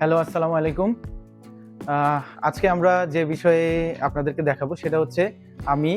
Hello, আসসালামু আলাইকুম। আজকে আমরা যে বিষয়ে আপনাদেরকে দেখাবো সেটা হচ্ছে আমি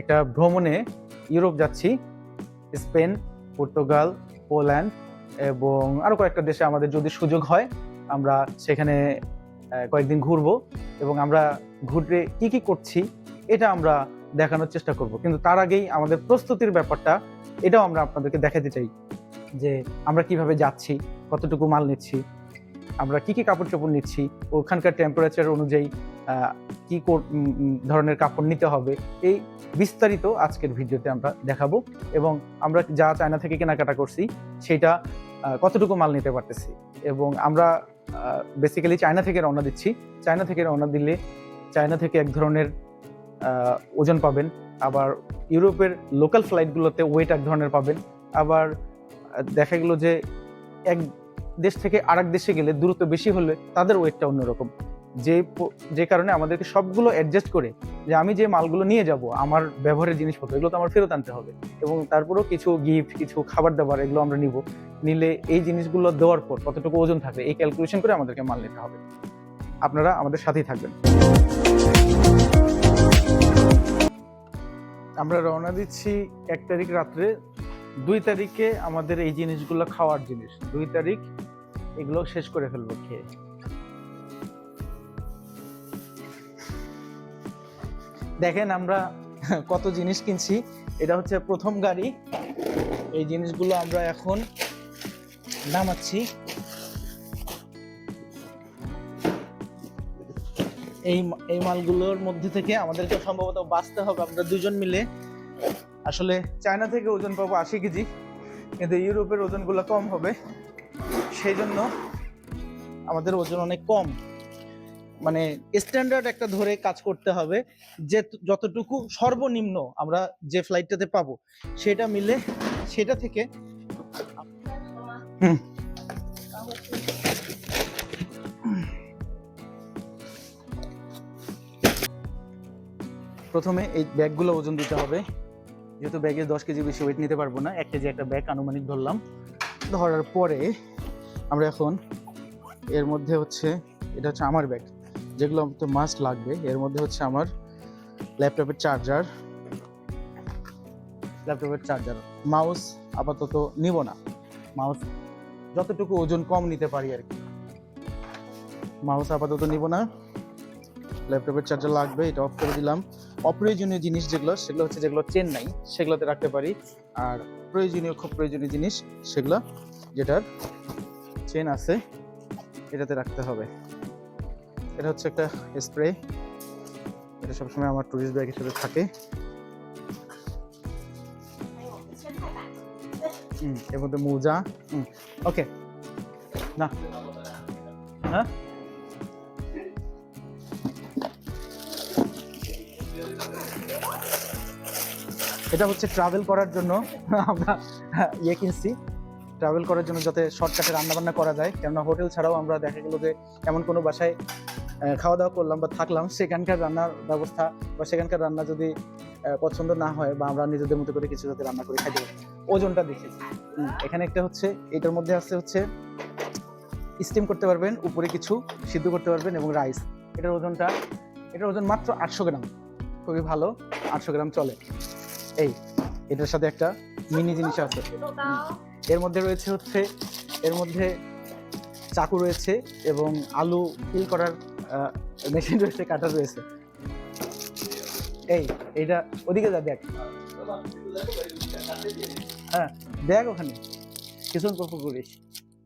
একটা ভ্রমণে ইউরোপ যাচ্ছি, স্পেন, পর্তুগাল, পোল্যান্ড এবং আরও কয়েকটা দেশে আমাদের যদি সুযোগ হয়, আমরা সেখানে কয়েকদিন ঘুরবো এবং আমরা ঘুরে কি কি করছি, এটা আমরা দেখানোর চেষ্টা করব। কিন্তু তার আগেই আমাদের প্রস্তুতির ব্যাপারটা, এটাও আমরা আপনাদেরকে দেখাতে চাই যে আমরা কীভাবে যাচ্ছি, কতটুকু মাল নিচ্ছি আমরা কি কি কাপড় চোপড় নিচ্ছি, ওখানকার টেম্পারেচার অনুযায়ী কি ধরনের কাপড় নিতে হবে, এই বিস্তারিত আজকের ভিডিওতে আমরা দেখাবো এবং আমরা যা চায়না থেকে কেনাকাটা করছি, সেটা কতটুকু মাল নিতে পারতেছি এবং আমরা বেসিক্যালি চায়না থেকে রওনা দিচ্ছি। চায়না থেকে রওনা দিলে চায়না থেকে এক ধরনের ওজন পাবেন। আবার ইউরোপের লোকাল ফ্লাইটগুলোতে ওয়েট এক ধরনের পাবেন। আবার দেখা গেল যে এক দেশ থেকে আরেক দেশে গেলে দূরত্ব বেশি হলে তাদের ওয়েটটা অন্যরকম। যে যে কারণে আমাদেরকে সবগুলো অ্যাডজাস্ট করে যে আমি যে মালগুলো নিয়ে যাব, আমার ব্যবহারের জিনিসপত্র, এগুলো তো আমার ফেরত আনতে হবে। এবং তারপরেও কিছু গিফট কিছু খাবার দাবার এগুলো আমরা নিব। নিলে এই জিনিসগুলো দেওয়ার পর কতটুকু ওজন থাকবে, এই ক্যালকুলেশন করে আমাদেরকে মাল নিতে হবে। আপনারা আমাদের সাথেই থাকবেন। আমরা রওনা দিচ্ছি এক তারিখ রাত্রে। দুই তারিখে আমাদের এই জিনিসগুলো খাওয়ার জিনিস। দুই তারিখ এগুলো শেষ করে ফেলব খেয়ে। দেখেন আমরা কত জিনিস কিনছি। এটা হচ্ছে প্রথম গাড়ি। এই জিনিসগুলো আমরা এখন নামাচ্ছি। এই এই মালগুলোর মধ্যে থেকে আমাদেরকে সম্ভবত বাঁচতে হবে, আমরা দুজন মিলে। আসলে চায়না থেকে ওজন পাবো আশি কেজি, কিন্তু ইউরোপের ওজনগুলো কম হবে। সেই জন্য আমাদের ওজন অনেক কম। মানে স্ট্যান্ডার্ড একটা ধরে কাজ করতে হবে যে যতটুকু সর্বনিম্ন আমরা যে ফ্লাইটটাতে পাবো, সেটা মিলে সেটা থেকে। প্রথমে এই ব্যাগগুলো ওজন দিতে হবে। যেহেতু ব্যাগে দশ কেজি বেশি ওয়েট নিতে পারব না, এক কেজি একটা ব্যাগ আনুমানিক ধরলাম। ধরার পরে আমরা এখন এর মধ্যে হচ্ছে, এটা হচ্ছে আমার ব্যাগ যেগুলো তো মাস্ট লাগবে। এর মধ্যে হচ্ছে আমার ল্যাপটপের চার্জার ল্যাপটপের চার্জার মাউস আপাতত নিব না। মাউস যতটুকু ওজন কম নিতে পারি আর কি। মাউস আপাতত নিব না। ল্যাপটপের চার্জার লাগবে, এটা অফ করে দিলাম। অপ্রয়োজনীয় জিনিস যেগুলো, সেগুলো হচ্ছে যেগুলো চেন নাই, সেগুলোতে রাখতে পারি। আর প্রয়োজনীয়, খুব প্রয়োজনীয় জিনিস, সেগুলো যেটার চেন আছে, এটাতে রাখতে হবে। এটা হচ্ছে একটা স্প্রে এটা সবসময় আমার টুরিস্ট ব্যাগ হিসেবে থাকে। এর মধ্যে মোজা ওকে না। হ্যাঁ? এটা হচ্ছে ট্রাভেল করার জন্য আমরা ইয়ে কিনছি। ট্রাভেল করার জন্য যাতে শর্টকাটে রান্নাবান্না করা যায়। কেননা হোটেল ছাড়াও আমরা দেখা গেলো যে এমন কোনো বাসায় খাওয়া দাওয়া করলাম বা থাকলাম সেখানকার রান্নার ব্যবস্থা বা সেখানকার রান্না যদি পছন্দ না হয় বা আমরা নিজেদের মতো করে কিছু যাতে রান্না করে খাইতে পারি। ওজনটা দেখে। হুম, এখানে একটা হচ্ছে এটার মধ্যে আছে হচ্ছে স্টিম করতে পারবেন উপরে কিছু সিদ্ধ করতে পারবেন এবং রাইস এটার ওজনটা এটার ওজন মাত্র আটশো গ্রাম। খুবই ভালো আটশো গ্রাম চলে। এই এটার সাথে একটা মিনি জিনিস আছে। এর মধ্যে রয়েছে হচ্ছে এর মধ্যে চাকু রয়েছে এবং আলু পিল করার মেশিন রয়েছে কাটা রয়েছে। এই এইটা ওদিকে যা দেখ। হ্যাঁ দেখ ওখানে। কিছু গল্প করিস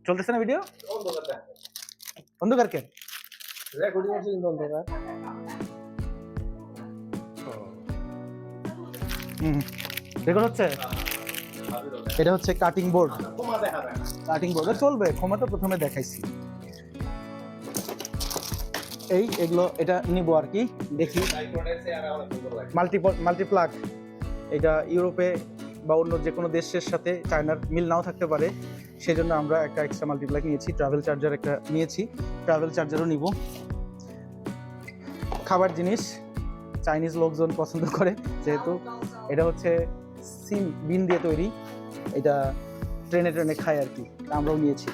চলতেছে না ভিডিও অন্ধকার। কেন হুম। রেকর্ড হচ্ছে এটা হচ্ছে কাটিং বোর্ড কাটিং বোর্ড চলবে, ক্ষমা তো প্রথমে দেখাইছি। এই, এগুলো, এটা নিব আর কি, দেখি। মাল্টি মাল্টিপ্লাগ এটা ইউরোপে বা অন্য যে কোনো দেশের সাথে চায়নার মিল নাও থাকতে পারে। সেজন্য আমরা একটা এক্সট্রা মাল্টিপ্লাগ নিয়েছি ট্রাভেল চার্জার একটা নিয়েছি। ট্রাভেল চার্জারও নিব। খাবার জিনিস চাইনিজ লোকজন পছন্দ করে, যেহেতু এটা হচ্ছে সিম বিন দিয়ে তৈরি। এটা ট্রেনে ট্রেনে খাই আর কি। আমরাও নিয়েছি।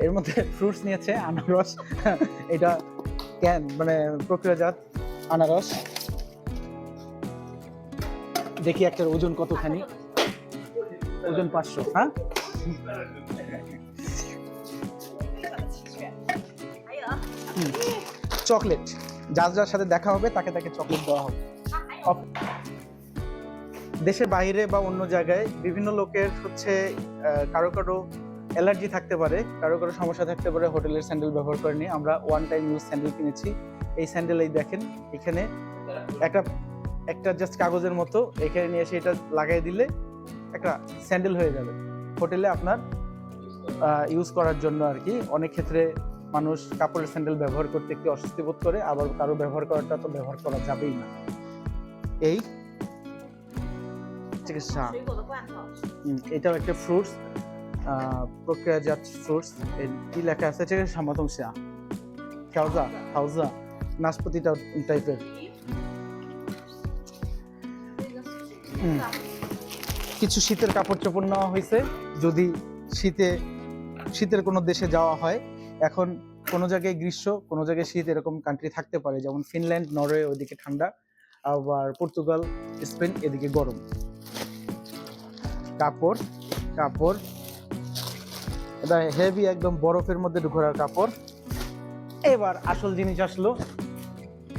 এর মধ্যে ফ্রুটস নিয়েছে আনারস। এটা ক্যান মানে প্রক্রিয়াজাত আনারস। দেখি একটা ওজন কতখানি? ওজন পাঁচশো হ্যাঁ? হুম। চকলেট। যার যার সাথে দেখা হবে, তাকে তাকে চকলেট দেওয়া হবে। দেশের বাইরে বা অন্য জায়গায় বিভিন্ন লোকের হচ্ছে কারও কারও অ্যালার্জি থাকতে পারে, কারও কারও সমস্যা থাকতে পারে, হোটেলের স্যান্ডেল ব্যবহার করেনি। আমরা ওয়ান টাইম ইউজ স্যান্ডেল কিনেছি। এই স্যান্ডেল এই দেখেন, এখানে একটা একটা জাস্ট কাগজের মতো এখানে নিয়ে এসে এটা লাগাই দিলে একটা স্যান্ডেল হয়ে যাবে। হোটেলে আপনার ইউজ করার জন্য আর কি। অনেক ক্ষেত্রে মানুষ কাপড়ের স্যান্ডেল ব্যবহার করতে একটু অস্বস্তি বোধ করে, আবার কারও ব্যবহার করাটা তো ব্যবহার করা যাবেই না। এই চিকিৎসা। এটাও একটা ফ্রুটস প্রক্রিয়াজাত ফ্রুটস কি লেখা আছে? চিকিৎসা সামাতং সা খাওজা খাওজা, নাশপাতিটা টাইপের কিছু শীতের কাপড় চোপড় নেওয়া হয়েছে। যদি শীতে, শীতের কোনো দেশে যাওয়া হয় এখন কোনো জায়গায় গ্রীষ্ম, কোনো জায়গায় শীত এরকম কান্ট্রি থাকতে পারে। যেমন ফিনল্যান্ড নরওয়ে ওইদিকে ঠান্ডা, আবার পর্তুগাল স্পেন এদিকে গরম। কাপড় কাপড় এটা হেভি একদম বরফের মধ্যে ঘোরার কাপড়। এবার আসল জিনিস আসলো,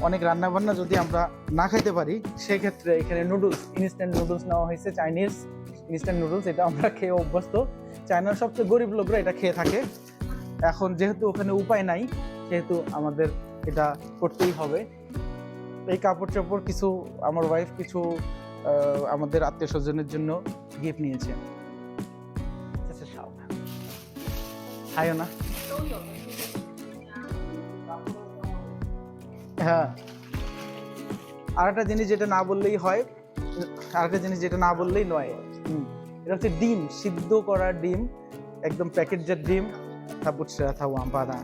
অনেক রান্না বান্না যদি আমরা না খাইতে পারি, সেক্ষেত্রে এখানে নুডলস ইনস্ট্যান্ট নুডলস নেওয়া হয়েছে চাইনিজ ইনস্ট্যান্ট নুডলস এটা আমরা খেয়ে অভ্যস্ত। চায়নার সবচেয়ে গরিব লোকরা এটা খেয়ে থাকে। এখন যেহেতু ওখানে উপায় নাই, সেহেতু আমাদের এটা করতেই হবে। এই কাপড় চোপড় কিছু আমার ওয়াইফ কিছু আমাদের আত্মীয় স্বজনের জন্য গিফট নিয়েছে। আচ্ছা, না। হ্যাঁ। আর একটা জিনিস যেটা না বললেই হয় আর একটা জিনিস যেটা না বললেই নয়। এটা হচ্ছে ডিম, সিদ্ধ করা ডিম, একদম প্যাকেটজাত ডিম। তারপর থাও আম্পাদা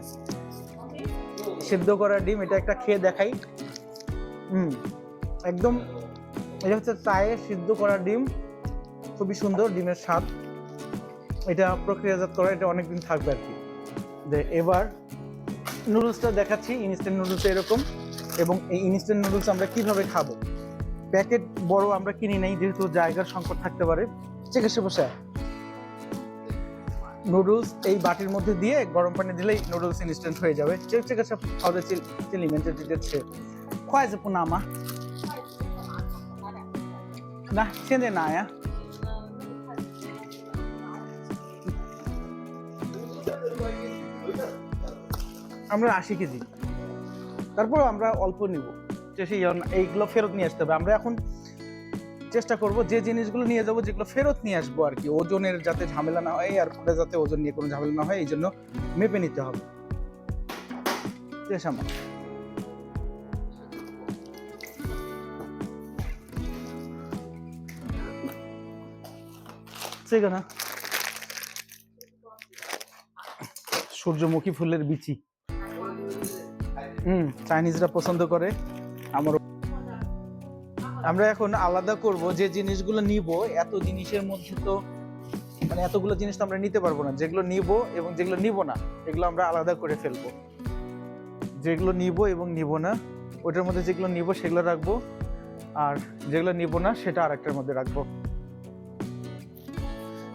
সিদ্ধ করা ডিম, এটা একটা খেয়ে দেখাই। হুম, একদম, এটা হচ্ছে চায়ে সিদ্ধ করা ডিম। খুবই সুন্দর, ডিমের স্বাদ। এটা প্রক্রিয়াজাত করা, এটা অনেকদিন থাকবে আর কি। এবার নুডলসটা দেখাচ্ছি ইনস্ট্যান্ট নুডলস এরকম। এবং এই ইনস্ট্যান্ট নুডলস আমরা কীভাবে খাব? প্যাকেট বড় আমরা কিনি নাই, যেহেতু জায়গার সংকট থাকতে পারে। চিকিৎসা বসে নুডলস এই বাটির মধ্যে দিয়ে গরম পানি দিলেই নুডলস ইনস্ট্যান্ট হয়ে যাবে। চিলি না সেন্দে না, আয়া। আমরা আশি কেজি। তারপর আমরা অল্প নিব। এইগুলো ফেরত নিয়ে আসতে হবে। আমরা এখন চেষ্টা করব যে জিনিসগুলো নিয়ে যাব, যেগুলো ফেরত নিয়ে আসব আর কি। ওজনের যাতে ঝামেলা না হয় এয়ারপোর্টে যাতে ওজন নিয়ে কোনো ঝামেলা না হয়, এই জন্য মেপে নিতে হবে। না সূর্যমুখী ফুলের বিচি। হুম, চাইনিজরা পছন্দ করে। আমার আমরা এখন আলাদা করব যে জিনিসগুলো নিব, এত জিনিসের মধ্যে তো মানে এতগুলো জিনিস তো আমরা নিতে পারব না। যেগুলো নিব এবং যেগুলো নিব না, এগুলো আমরা আলাদা করে ফেলব। যেগুলো নিব এবং নিব না, ওটার মধ্যে যেগুলো নিব সেগুলো রাখব। আর যেগুলো নিব না, সেটা আরেকটার মধ্যে রাখব।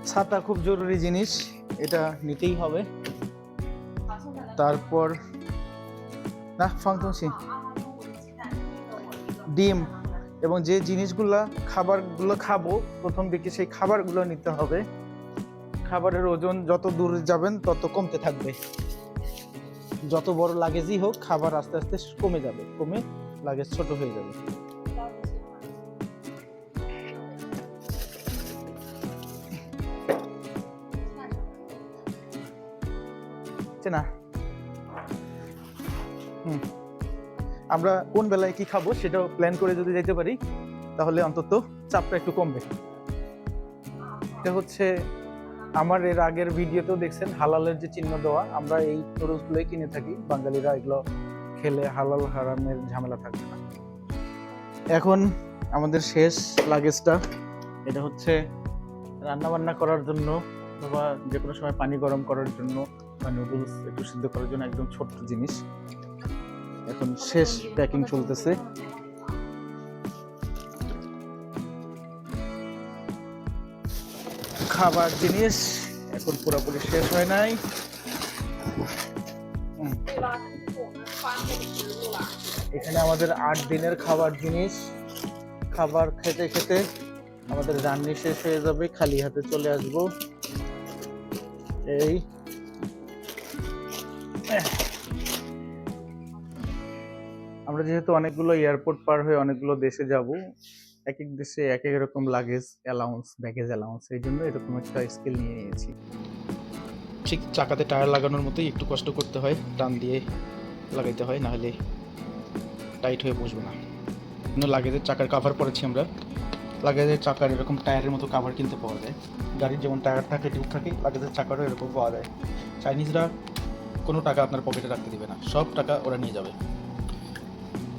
ছাতা খুব জরুরি জিনিস, এটা নিতেই হবে। তারপর, না, ফাংশন ডিম। এবং যে জিনিসগুলা, খাবারগুলো খাব, প্রথম দিকে সেই খাবারগুলো নিতে হবে। খাবারের ওজন যত দূর যাবেন, তত কমতে থাকবে। যত বড় লাগেজই হোক, খাবার আস্তে আস্তে কমে যাবে, কমে লাগেজ ছোট হয়ে যাবে। না হুম। আমরা কোন বেলায় কি খাব সেটাও প্ল্যান করে যদি যেতে পারি, তাহলে অন্তত চাপটা একটু কমবে। এটা হচ্ছে আমার এর আগের ভিডিওতেও দেখছেন, হালালের যে চিহ্ন দেওয়া, আমরা এই নুডলসগুলোই কিনে থাকি। বাঙালিরা এগুলো খেলে হালাল হারামের ঝামেলা থাকবে না। এখন আমাদের শেষ লাগেজটা। এটা হচ্ছে রান্না বান্না করার জন্য অথবা যে কোনো সময় পানি গরম করার জন্য বা নুডলস একটু সিদ্ধ করার জন্য একদম ছোট্ট জিনিস। এখন শেষ প্যাকিং চলতেছে। খাবার জিনিস এখন পুরোপুরি শেষ হয় নাই। এখানে আমাদের আট দিনের খাবার জিনিস। খাবার খেতে খেতে আমাদের রান্নি শেষ হয়ে যাবে, খালি হাতে চলে আসব। এই। আমরা যেহেতু অনেকগুলো এয়ারপোর্ট পার হয়ে অনেকগুলো দেশে যাব এক এক দেশে এক এক রকম লাগেজ অ্যালাউন্স ব্যাগেজ অ্যালাউন্স এই জন্য এরকম একটা স্কেল নিয়ে নিয়েছি। ঠিক চাকাতে টায়ার লাগানোর মতোই একটু কষ্ট করতে হয়, টান দিয়ে লাগাইতে হয় না হলে টাইট হয়ে বসবে না। লাগেজের চাকার কাভার পরেছি আমরা। লাগেজের চাকার এরকম টায়ারের মতো কাভার কিনতে পাওয়া যায়। গাড়ির যেমন টায়ার থাকে টিউব থাকে লাগেজের চাকারও এরকম পাওয়া যায়। চাইনিজরা কোনো টাকা আপনার পকেটে রাখতে দিবে না, সব টাকা ওরা নিয়ে যাবে।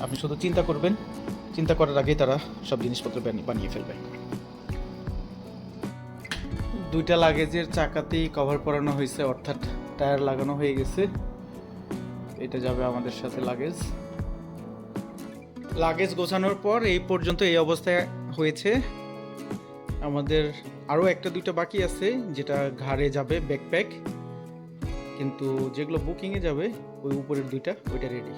আপনি শুধু চিন্তা করবেন, চিন্তা করার আগেই তারা সব জিনিসপত্র বানিয়ে ফেলবে। দুইটা লাগেজের চাকাতেই কভার পরানো হয়েছে, অর্থাৎ টায়ার লাগানো হয়ে গেছে। এটা যাবে আমাদের সাথে লাগেজ লাগেজ গোছানোর পর এই পর্যন্ত এই অবস্থায় হয়েছে। আমাদের আরও একটা দুইটা বাকি আছে, যেটা ঘাড়ে যাবে ব্যাকপ্যাক কিন্তু যেগুলো বুকিংয়ে যাবে, ওই উপরের দুইটা, ওইটা রেডি